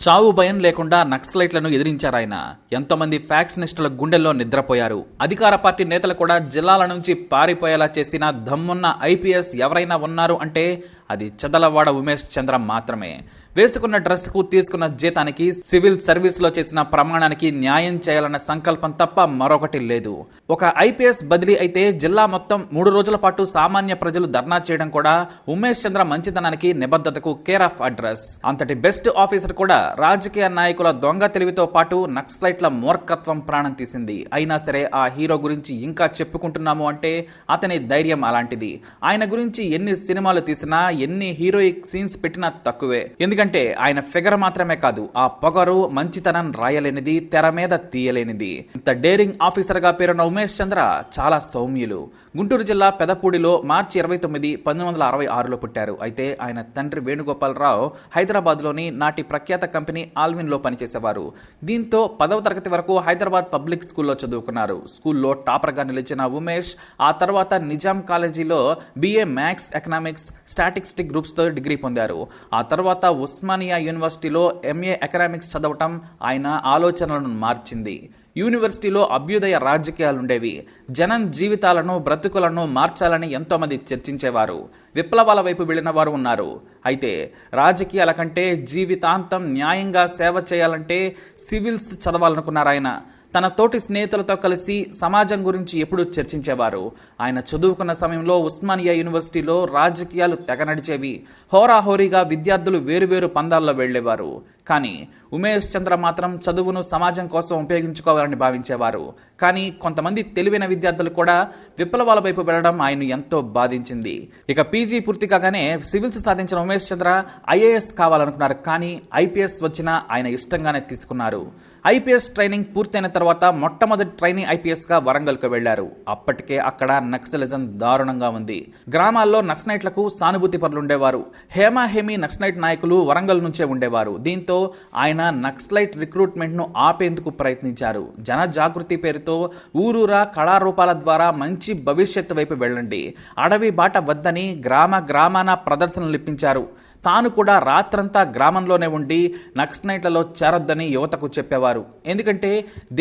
చావు భయం లేకుండా నక్సలైట్లను ఎదిరించారాయన ఎంతోమంది ఫ్యాక్సినిస్టుల గుండెల్లో నిద్రపోయారు. అధికార పార్టీ నేతలు కూడా జిల్లాల నుంచి పారిపోయేలా చేసిన దమ్మున్న ఐపీఎస్ ఎవరైనా ఉన్నారు అంటే అది చదలవాడ ఉమేష్ చంద్ర మాత్రమే. వేసుకున్న డ్రెస్కు తీసుకున్న జీతానికి సివిల్ సర్వీస్లో చేసిన ప్రమాణానికి న్యాయం చేయాలన్న సంకల్పం తప్ప మరొకటి లేదు. ఒక ఐపీఎస్ బదిలీ అయితే జిల్లా మొత్తం మూడు రోజుల పాటు సామాన్య ప్రజలు ధర్నా చేయడం కూడా ఉమేష్ చంద్ర మంచితనానికి నిబద్ధతకు కేర్ ఆఫ్ అడ్రస్. అంతటి బెస్ట్ ఆఫీసర్ కూడా రాజకీయ నాయకుల దొంగ తెలివితో పాటు నక్సలైట్ల మూర్ఖత్వం ప్రాణం తీసింది. అయినా సరే ఆ హీరో గురించి ఇంకా చెప్పుకుంటున్నాము అంటే అతని ధైర్యం అలాంటిది. ఆయన గురించి ఎన్ని సినిమాలు తీసినా ఎన్ని హీరోయిక్ సీన్స్ పెట్టినా తక్కువే. ఎందుకంటే ఆయన ఫిగర్ మాత్రమే కాదు ఆ పొగరు మంచితనం రాయలేనిది తెర మీద తీయలేనిది. ఇంత డేరింగ్ ఆఫీసర్గా పేరున్న ఉమేష్ చంద్ర చాలా సౌమ్యులు. గుంటూరు జిల్లా పెదపూడిలో మార్చి ఇరవై తొమ్మిది పంతొమ్మిది వందల అరవై ఆరులో పుట్టారు. అయితే ఆయన తండ్రి వేణుగోపాలరావు హైదరాబాద్లోని నాటి ప్రఖ్యాత కంపెనీ ఆల్విన్లో పనిచేసేవారు. దీంతో పదవ తరగతి వరకు హైదరాబాద్ పబ్లిక్ స్కూల్లో చదువుకున్నారు. స్కూల్లో టాపర్గా నిలిచిన ఉమేష్ ఆ తర్వాత నిజాం కాలేజీలో BA maths economics statics statistic గ్రూప్స్తో degree పొందారు. ఆ తర్వాత ఉస్మానియా యూనివర్సిటీలో ఎంఏ ఎకనామిక్స్ చదవటం ఆయన ఆలోచనలను మార్చింది. యూనివర్సిటీలో అభ్యుదయ రాజకీయాలుండేవి. జనం జీవితాలను బ్రతుకులను మార్చాలని ఎంతోమంది చర్చించేవారు. విప్లవాల వైపు వెళ్ళిన వారు ఉన్నారు. అయితే రాజకీయాల కంటే జీవితాంతం న్యాయంగా సేవ చేయాలంటే సివిల్స్ చదవాలనుకున్నారు ఆయన తన తోటి స్నేహితులతో కలిసి సమాజం గురించి ఎప్పుడూ చర్చించేవారు. ఆయన చదువుకున్న సమయంలో ఉస్మానియా యూనివర్సిటీలో రాజకీయాలు తెగ నడిచేవి. హోరాహోరీగా విద్యార్థులు వేరువేరు పందాల్లో వెళ్ళేవారు కానీ ఉమేష్ చంద్ర మాత్రం చదువును సమాజం కోసం ఉపయోగించుకోవాలని భావించేవారు. కానీ కొంతమంది తెలివైన విద్యార్థులు కూడా విప్లవాల వైపు వెళ్ళడం ఆయన ఎంతో బాధించింది. ఇక పీజీ పూర్తి కాగానే సివిల్స్ సాధించిన ఉమేష్ చంద్ర ఐఏఎస్ కావాలనుకున్నారు. కానీ ఐపీఎస్ వచ్చినా ఆయన ఇష్టంగానే తీసుకున్నారు. ఐపీఎస్ ట్రైనింగ్ పూర్తయిన తర్వాత మొట్టమొదటి ట్రైనింగ్ ఐపీఎస్గా వరంగల్కు వెళ్ళారు. అప్పటికే అక్కడ నక్సలిజం దారుణంగా ఉంది. గ్రామాల్లో నక్సలైట్లకు సానుభూతి పరులు ఉండేవారు హేమా హేమి నక్సలైట్ నాయకులు వరంగల్ నుంచే ఉండేవారు. దీంతో ఆయన నక్సలైట్ రిక్రూట్మెంట్ను ఆపేందుకు ప్రయత్నించారు. జన జాగృతి పేరుతో ఊరూరా కళారూపాల ద్వారా మంచి భవిష్యత్తు వైపు వెళ్ళండి. అడవి బాట వద్దని గ్రామ గ్రామాన ప్రదర్శనలు ఇప్పించారు. తాను కూడా రాత్రంతా గ్రామంలోనే ఉండి నక్సలైట్లలో చేరొద్దని యువతకు చెప్పేవారు. ఎందుకంటే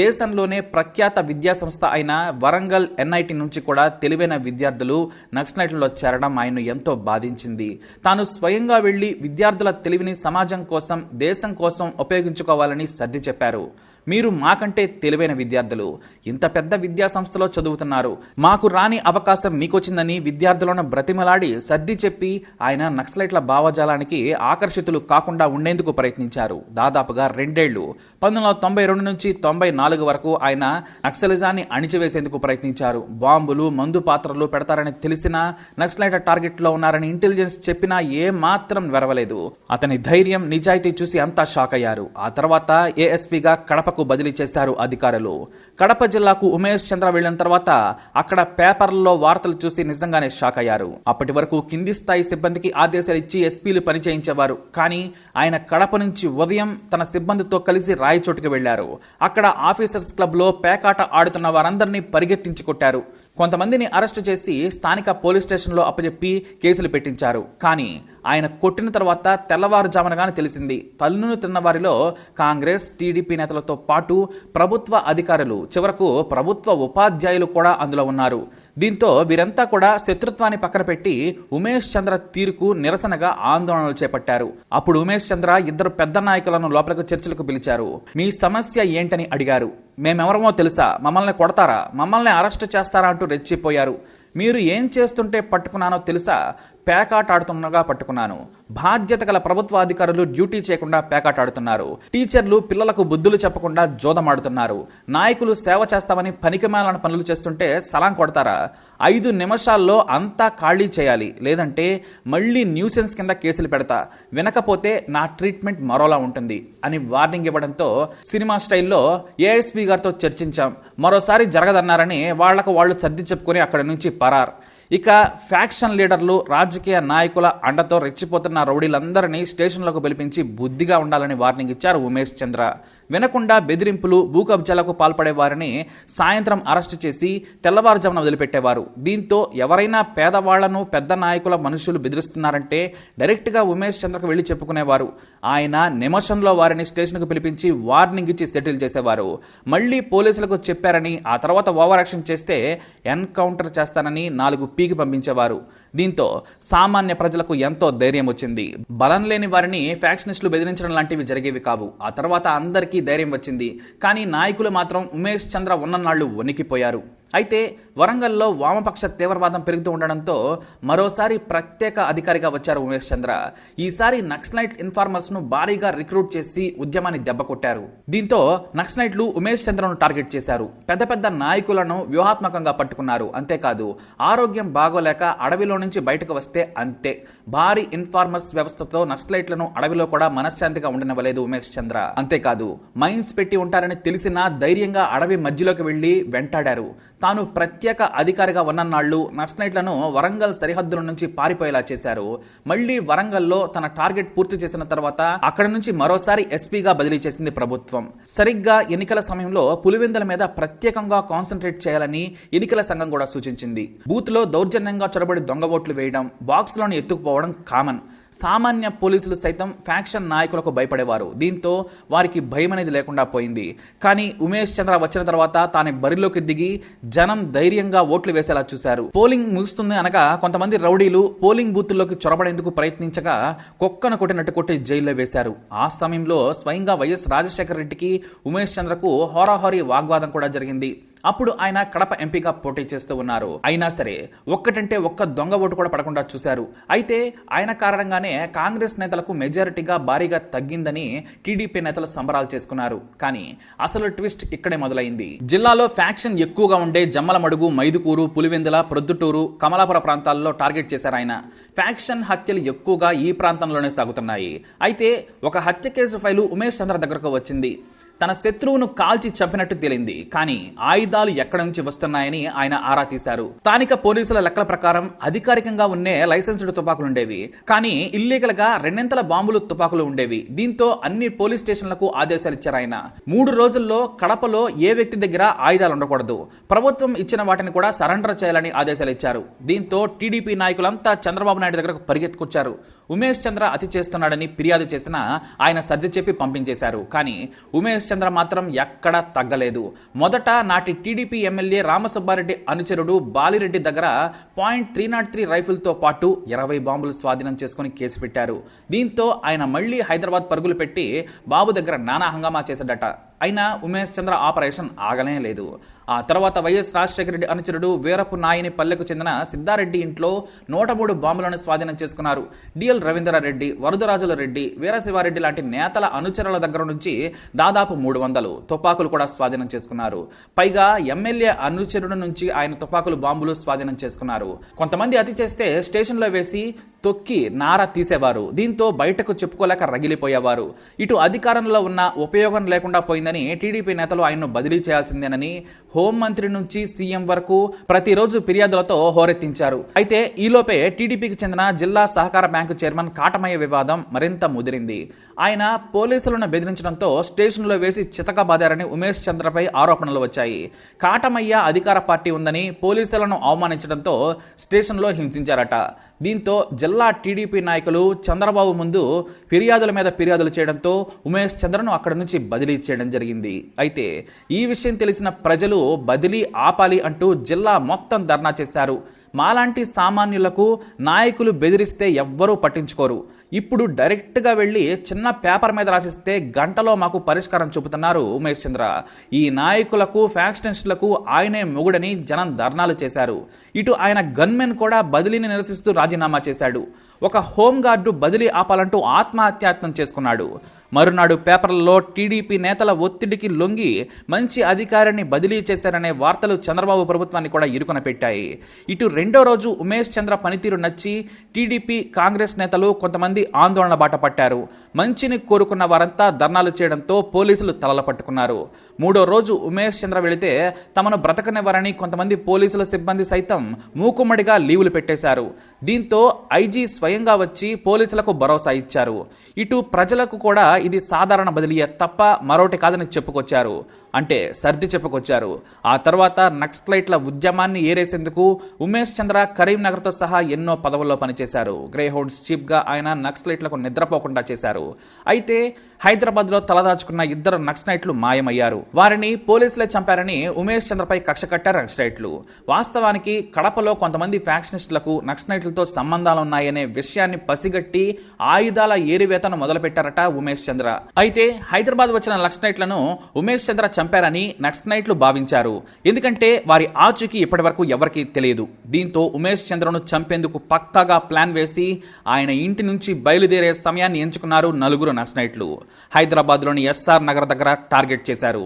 దేశంలోనే ప్రఖ్యాత విద్యా సంస్థ అయిన వరంగల్ ఎన్ఐటి నుంచి కూడా తెలివైన విద్యార్థులు నక్సలైట్లలో చేరడం ఆయన ఎంతో బాధించింది. తాను స్వయంగా వెళ్ళి విద్యార్థుల తెలివిని సమాజం కోసం దేశం కోసం ఉపయోగించుకోవాలని సర్ది చెప్పారు. మీరు మాకంటే తెలివైన విద్యార్థులు. ఇంత పెద్ద విద్యా సంస్థలో చదువుతున్నారు. మాకు రాని అవకాశం మీకొచ్చిందని విద్యార్థులను బ్రతిమలాడి సర్ది చెప్పి ఆయన నక్సలైట్ల భావజాలానికి ఆకర్షితులు కాకుండా ఉండేందుకు ప్రయత్నించారు. దాదాపుగా రెండేళ్ళు. పంతొమ్మిది వందల తొంభై రెండు నుంచి తొంభై నాలుగు వరకు ఆయన నక్సలిజాన్ని అణిచివేసేందుకు ప్రయత్నించారు. బాంబులు మందు పాత్రలు పెడతారని తెలిసినా నక్సలైట్ టార్గెట్లో ఉన్నారని ఇంటెలిజెన్స్ చెప్పినా ఏ మాత్రం వెరవలేదు. అతని ధైర్యం నిజాయితీ చూసి అంతా షాక్ అయ్యారు ఆ తర్వాత ఏఎస్పీగా కడపకు బదిలీ చేశారు అధికారులు. కడప జిల్లాకు ఉమేష్ చంద్ర వెళ్ళిన తర్వాత అక్కడ పేపర్లలో వార్తలు చూసి నిజంగానే షాక్ అయ్యారు. అప్పటి వరకు కింది స్థాయి సిబ్బందికి ఆదేశాలు ఇచ్చి ఎస్పీలు పనిచేయించేవారు. కానీ ఆయన కడప నుంచి ఉదయం తన సిబ్బందితో కలిసి రాయచోటుకు వెళ్ళారు అక్కడ ఆఫీసర్స్ క్లబ్లో పేకాట ఆడుతున్న వారందరినీ పరిగెత్తించి కొట్టారు. కొంతమందిని అరెస్టు చేసి స్థానిక పోలీస్ స్టేషన్లో అప్పచెప్పి కేసులు పెట్టించారు. కానీ ఆయన కొట్టిన తర్వాత తెల్లవారుజామునగానే తెలిసింది. తల్లును తిన్న వారిలో కాంగ్రెస్ టీడీపీ నేతలతో పాటు ప్రభుత్వ అధికారులు చివరకు ప్రభుత్వ ఉపాధ్యాయులు కూడా అందులో ఉన్నారు. దీంతో వీరంతా కూడా శత్రుత్వాన్ని పక్కన పెట్టి ఉమేష్ చంద్ర తీరుకు నిరసనగా ఆందోళనలు చేపట్టారు. అప్పుడు ఉమేష్ చంద్ర ఇద్దరు పెద్ద నాయకులను లోపలికి చర్చలకు పిలిచారు. మీ సమస్య ఏంటని అడిగారు. మేమెవరమో తెలుసా? మమ్మల్ని కొడతారా? మమ్మల్ని అరెస్ట్ చేస్తారా? అంటూ రెచ్చిపోయారు. మీరు ఏం చేస్తుంటే పట్టుకున్నానో తెలుసా? పేకాట ఆడుతుండగా పట్టుకున్నాను. బాధ్యత గల ప్రభుత్వాధికారులు డ్యూటీ చేయకుండా పేకాట ఆడుతున్నారు టీచర్లు పిల్లలకు బుద్ధులు చెప్పకుండా జోదమాడుతున్నారు. నాయకులు సేవ చేస్తామని పనికిమాలని పనులు చేస్తుంటే సలాం కొడతారా? ఐదు నిమిషాల్లో అంతా ఖాళీ చేయాలి. లేదంటే మళ్ళీ న్యూసెన్స్ కింద కేసులు పెడతా. వినకపోతే నా ట్రీట్మెంట్ మరోలా ఉంటుంది అని వార్నింగ్ ఇవ్వడంతో సినిమా స్టైల్లో ఏఎస్పీ గారితో చర్చించాం. మరోసారి జరగదన్నారని వాళ్ళకు వాళ్ళు సర్ది చెప్పుకొని అక్కడి నుంచి పరార్. ఇక ఫ్యాక్షన్ లీడర్లు రాజకీయ నాయకుల అండతో రెచ్చిపోతున్న రౌడీలందరినీ స్టేషన్లకు పిలిపించి బుద్ధిగా ఉండాలని వార్నింగ్ ఇచ్చారు ఉమేష్ చంద్ర. వినకుండా బెదిరింపులు భూ కబ్జాలకు పాల్పడే వారిని సాయంత్రం అరెస్టు చేసి తెల్లవారుజామున వదిలిపెట్టేవారు. దీంతో ఎవరైనా పేదవాళ్ళను పెద్ద నాయకుల మనుషులు బెదిరిస్తున్నారంటే డైరెక్ట్గా ఉమేష్ చంద్రకు వెళ్ళి చెప్పుకునేవారు. ఆయన నిమిషంలో వారిని స్టేషన్కు పిలిపించి వార్నింగ్ ఇచ్చి సెటిల్ చేసేవారు. మళ్ళీ పోలీసులకు చెప్పారని ఆ తర్వాత ఓవర్ యాక్షన్ చేస్తే ఎన్కౌంటర్ చేస్తానని నాలుగు పీకి పంపించేవారు. దీంతో సామాన్య ప్రజలకు ఎంతో ధైర్యం వచ్చింది. బలం లేని వారిని ఫ్యాక్షనిస్టులు బెదిరించడం లాంటివి జరిగేవి కావు. ఆ తర్వాత అందరికీ ధైర్యం వచ్చింది. కానీ నాయకులు మాత్రం ఉమేష్ చంద్ర ఉన్ననాళ్ళు వణికిపోయారు. అయితే వరంగల్లో వామపక్ష తీవ్రవాదం పెరుగుతూ ఉండడంతో మరోసారి ప్రత్యేక అధికారిగా వచ్చారు ఉమేష్ చంద్ర. ఈసారి నక్సలైట్ ఇన్ఫార్మర్స్ను భారీగా రిక్రూట్ చేసి ఉద్యమాన్ని దెబ్బకొట్టారు. దీంతో నక్సలైట్లు ఉమేష్ చంద్రను టార్గెట్ చేశారు. పెద్ద పెద్ద నాయకులను వ్యూహాత్మకంగా పట్టుకున్నారు. అంతేకాదు ఆరోగ్యం బాగోలేక అడవిలో నుంచి బయటకు వస్తే అంతే. భారీ ఇన్ఫార్మర్స్ వ్యవస్థతో నక్సలైట్లను అడవిలో కూడా మనశ్శాంతిగా ఉండనివ్వలేదు ఉమేష్ చంద్ర. అంతేకాదు మైన్స్ పెట్టి ఉంటారని తెలిసినా ధైర్యంగా అడవి మధ్యలోకి వెళ్ళి వెంటాడారు. తాను ప్రత్యేక అధికారిగా ఉన్ననాళ్ళు నక్సలైట్లను వరంగల్ సరిహద్దుల నుంచి పారిపోయేలా చేశారు. మళ్ళీ వరంగల్లో తన టార్గెట్ పూర్తి చేసిన తర్వాత అక్కడ నుంచి మరోసారి ఎస్పీగా బదిలీ చేసింది ప్రభుత్వం. సరిగ్గా ఎన్నికల సమయంలో పులివెందుల మీద ప్రత్యేకంగా కాన్సన్ట్రేట్ చేయాలని ఎన్నికల సంఘం కూడా సూచించింది. బూత్లో దౌర్జన్యంగా చొరబడి దొంగ ఓట్లు వేయడం బాక్స్లోని ఎత్తుకుపోవడం కామన్. సామాన్య పోలీసులు సైతం ఫ్యాక్షన్ నాయకులకు భయపడేవారు. దీంతో వారికి భయం అనేది లేకుండా పోయింది. కానీ ఉమేష్ చంద్ర వచ్చిన తర్వాత తాను బరిలోకి దిగి జనం ధైర్యంగా ఓట్లు వేసేలా చూశారు. పోలింగ్ ముగుస్తుంది అనగా కొంతమంది రౌడీలు పోలింగ్ బూత్లోకి చొరబడేందుకు ప్రయత్నించగా కుక్కను కొట్టినట్టు కొట్టి జైల్లో వేశారు. ఆ సమయంలో స్వయంగా వైఎస్ రాజశేఖర రెడ్డికి ఉమేష్ చంద్రకు హోరాహోరీ వాగ్వాదం కూడా జరిగింది. అప్పుడు ఆయన కడప ఎంపీగా పోటీ చేస్తూ ఉన్నారు. అయినా సరే ఒక్కటంటే ఒక్క దొంగ ఓటు కూడా పడకుండా చూశారు. అయితే ఆయన కారణంగానే కాంగ్రెస్ నేతలకు మెజారిటీగా భారీగా తగ్గిందని టీడీపీ నేతలు సంబరాలు చేసుకున్నారు. కానీ అసలు ట్విస్ట్ ఇక్కడే మొదలైంది. జిల్లాలో ఫ్యాక్షన్ ఎక్కువగా ఉండే జమ్మలమడుగు మైదుకూరు పులివెందుల ప్రొద్దుటూరు కమలాపుర ప్రాంతాల్లో టార్గెట్ చేశారు ఆయన. ఫ్యాక్షన్ హత్యలు ఎక్కువగా ఈ ప్రాంతంలోనే సాగుతున్నాయి. అయితే ఒక హత్య కేసు ఫైలు ఉమేష్ చంద్ర దగ్గరకు వచ్చింది. తన శత్రువును కాల్చి చంపినట్టు తేలింది. కానీ ఆయుధాలు ఎక్కడి నుంచి వస్తున్నాయని ఆయన ఆరా తీశారు. స్థానిక పోలీసుల లెక్కల ప్రకారం అధికారికంగా ఉండే లైసెన్స్డ్ తుపాకులు ఉండేవి. కానీ ఇల్లీగల్గా రెండింతల బాంబులు తుపాకులు ఉండేవి. దీంతో అన్ని పోలీస్ స్టేషన్లకు ఆదేశాలు ఇచ్చారు ఆయన. మూడు రోజుల్లో కడపలో ఏ వ్యక్తి దగ్గర ఆయుధాలు ఉండకూడదు. ప్రభుత్వం ఇచ్చిన వాటిని కూడా సరెండర్ చేయాలని ఆదేశాలు ఇచ్చారు. దీంతో టీడీపీ నాయకులంతా చంద్రబాబు నాయుడు దగ్గరకు పరిగెత్తుకొచ్చారు. ఉమేష్ చంద్ర అతి చేస్తున్నాడని ఫిర్యాదు చేసినా ఆయన సర్ది చెప్పి పంపించేశారు. కానీ ఉమేష్ చంద్ర మాత్రం ఎక్కడా తగ్గలేదు. మొదట నాటి టీడీపీ ఎమ్మెల్యే రామసుబ్బారెడ్డి అనుచరుడు బాలిరెడ్డి దగ్గర పాయింట్ త్రీ నాట్ త్రీ రైఫిల్తో పాటు ఇరవై బాంబులు స్వాధీనం చేసుకుని కేసు పెట్టారు. దీంతో ఆయన మళ్ళీ హైదరాబాద్ పరుగులు పెట్టి బాబు దగ్గర నానా హంగామా చేశాడట. అయినా ఉమేష్ చంద్ర ఆపరేషన్ ఆగనే లేదు. ఆ తర్వాత వైఎస్ రాజశేఖర రెడ్డి అనుచరుడు వీరపు నాయని పల్లెకు చెందిన సిద్ధారెడ్డి ఇంట్లో నూట మూడు బాంబులను స్వాధీనం చేసుకున్నారు. డిఎల్ రవీంద్రారెడ్డి వరదరాజుల రెడ్డి వీరశివారెడ్డి లాంటి నేతల అనుచరుల దగ్గర నుంచి దాదాపు మూడు వందలు తుపాకులు కూడా స్వాధీనం చేసుకున్నారు. పైగా ఎమ్మెల్యే అనుచరుడు నుంచి ఆయన తుపాకులు బాంబులు స్వాధీనం చేసుకున్నారు. కొంతమంది అతి చేస్తే స్టేషన్లో వేసి తొక్కి నార తీసేవారు. దీంతో బయటకు చెప్పుకోలేక రగిలిపోయేవారు. ఇటు అధికారంలో ఉన్న ఉపయోగం లేకుండా పోయిందని టీడీపీ నేతలు ఆయన్ను బదిలీ చేయాల్సిందేనని హోంమంత్రి నుంచి సీఎం వరకు ప్రతిరోజు ఫిర్యాదులతో హోరెత్తించారు. అయితే ఈలోపే టీడీపీకి చెందిన జిల్లా సహకార బ్యాంకు చైర్మన్ కాటమయ్య వివాదం మరింత ముదిరింది. ఆయన పోలీసులను బెదిరించడంతో స్టేషన్లో వేసి చితకబాదారని ఉమేష్ చంద్రపై ఆరోపణలు వచ్చాయి. కాటమయ్య అధికార పార్టీ ఉందని పోలీసులను అవమానించడంతో స్టేషన్లో హింసించారట. దీంతో జిల్లా జిల్లా టీడీపీ నాయకులు చంద్రబాబు ముందు ఫిర్యాదుల మీద ఫిర్యాదులు చేయడంతో ఉమేష్ చంద్రను అక్కడి నుంచి బదిలీ చేయడం జరిగింది. అయితే ఈ విషయం తెలిసిన ప్రజలు బదిలీ ఆపాలి అంటూ జిల్లా మొత్తం ధర్నా చేశారు. మాలాంటి సామాన్యులకు నాయకులు బెదిరిస్తే ఎవ్వరూ పట్టించుకోరు. ఇప్పుడు డైరెక్ట్గా వెళ్ళి చిన్న పేపర్ మీద రాసిస్తే గంటలో మాకు పరిష్కారం చూపుతున్నారు ఉమేష్ చంద్ర. ఈ నాయకులకు ఫ్యాక్షనిస్టులకు ఆయనే మొగుడని జనం ధర్నాలు చేశారు. ఇటు ఆయన గన్మెన్ కూడా బదిలీని నిరసిస్తూ రాజీనామా చేశాడు. ఒక హోంగార్డు బదిలీ ఆపాలంటూ ఆత్మహత్యాయత్నం చేసుకున్నాడు. మరునాడు పేపర్లలో టీడీపీ నేతల ఒత్తిడికి లొంగి మంచి అధికారిని బదిలీ చేశారనే వార్తలు చంద్రబాబు ప్రభుత్వాన్ని కూడా ఇరుకున పెట్టాయి ఇటు రెండో రోజు ఉమేష్ చంద్ర పనితీరు నచ్చి టీడీపీ కాంగ్రెస్ నేతలు కొంతమంది ఆందోళన బాట పట్టారు. మంచిని కోరుకున్న వారంతా ధర్నాలు చేయడంతో పోలీసులు తలల పట్టుకున్నారు. మూడో రోజు ఉమేష్ చంద్ర వెళితే తమను బ్రతకనివ్వరని కొంతమంది పోలీసుల సిబ్బంది సైతం మూకుమ్మడిగా లీవులు పెట్టేశారు. దీంతో ఐజీ స్వయంగా వచ్చి పోలీసులకు భరోసా ఇచ్చారు. ఇటు ప్రజలకు కూడా ఇది సాధారణ బదిలీయే తప్ప మరొకటి కాదని చెప్పుకొచ్చారు. అంటే సర్ది చెప్పుకొచ్చారు. ఆ తర్వాత నక్సలైట్ల ఉద్యమాన్ని ఏరేసేందుకు ఉమేష్ చంద్ర కరీంనగర్తో సహా ఎన్నో పదవుల్లో పనిచేశారు. గ్రే హౌండ్స్ చీఫ్గా ఆయన నక్సలైట్లకు నిద్రపోకుండా చేశారు. అయితే హైదరాబాద్లో తలదాచుకున్న ఇద్దరు నక్సలైట్లు మాయమయ్యారు. వారిని పోలీసులే చంపారని ఉమేష్ చంద్రపై కక్ష కట్టారు నక్సలైట్లు. వాస్తవానికి కడపలో కొంతమంది ఫ్యాక్షనిస్టులకు నక్సలైట్లతో సంబంధాలున్నాయనే విషయాన్ని పసిగట్టి ఆయుధాల ఏరివేతను మొదలుపెట్టారట ఉమేష్ చంద్ర. అయితే హైదరాబాద్ వచ్చిన నక్సలైట్లను ఉమేష్ చంద్ర చంపారని నక్సలైట్లు భావించారు. ఎందుకంటే వారి ఆచూకీ ఇప్పటివరకు ఎవరికీ తెలియదు. దీంతో ఉమేష్ చంద్రను చంపేందుకు పక్కాగా ప్లాన్ వేసి ఆయన ఇంటి నుంచి బయలుదేరే సమయాన్ని ఎంచుకున్నారు నలుగురు నక్సలైట్లు హైదరాబాద్లోని ఎస్ఆర్ నగర్ దగ్గర టార్గెట్ చేశారు.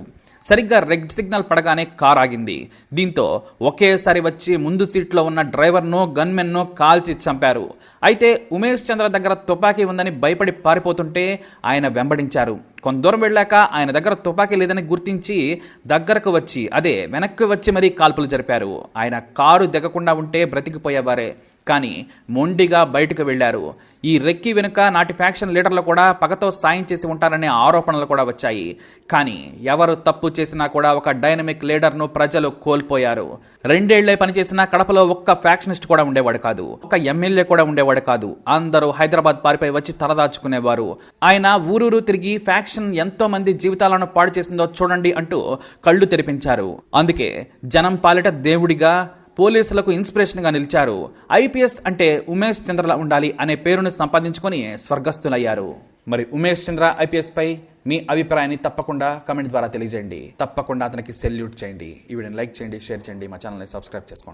సరిగ్గా రెడ్ సిగ్నల్ పడగానే కార్ ఆగింది. దీంతో ఒకేసారి వచ్చి ముందు సీట్లో ఉన్న డ్రైవర్నో గన్మెన్నో కాల్చి చంపారు. అయితే ఉమేష్ చంద్ర దగ్గర తుపాకీ ఉందని భయపడి పారిపోతుంటే ఆయన వెంబడించారు. కొంత దూరం వెళ్ళాక ఆయన దగ్గర తుపాకీ లేదని గుర్తించి దగ్గరకు వచ్చి అదే వెనక్కి వచ్చి మరీ కాల్పులు జరిపారు. ఆయన కారు దిగకుండా ఉంటే బ్రతికిపోయేవారే. కానీ మొండిగా బయటకు వెళ్ళారు ఈ రెక్కి వెనుక నాటి ఫ్యాక్షన్ లీడర్లు కూడా పగతో సాయం చేసి ఉంటారనే ఆరోపణలు కూడా వచ్చాయి. కానీ ఎవరు తప్పు చేసినా కూడా ఒక డైనమిక్ లీడర్ను ప్రజలు కోల్పోయారు. రెండేళ్ళే పనిచేసిన కడపలో ఒక్క ఫ్యాక్షనిస్ట్ కూడా ఉండేవాడు కాదు. ఒక ఎమ్మెల్యే కూడా ఉండేవాడు కాదు. అందరూ హైదరాబాద్ పారిపై వచ్చి తలదాచుకునేవారు. ఆయన ఊరూరు తిరిగి ఫ్యాక్షన్ ఎంతో మంది జీవితాలను పాడు చేసిందో చూడండి అంటూ కళ్ళు తెరిపించారు. అందుకే జనం పాలిట దేవుడిగా పోలీసులకు ఇన్స్పిరేషన్గా నిలిచారు. ఐపీఎస్ అంటే ఉమేష్ చంద్రలా ఉండాలి అనే పేరును సంపాదించుకొని స్వర్గస్థులయ్యారు. మరి ఉమేష్ చంద్ర ఐపీఎస్ పై మీ అభిప్రాయాన్ని తప్పకుండా కమెంట్ ద్వారా తెలియజేయండి. తప్పకుండా అతనికి సెల్యూట్ చేయండి. ఈ వీడియోని లైక్ చేయండి షేర్ చేయండి మా ఛానల్ని సబ్స్క్రైబ్ చేసుకోండి.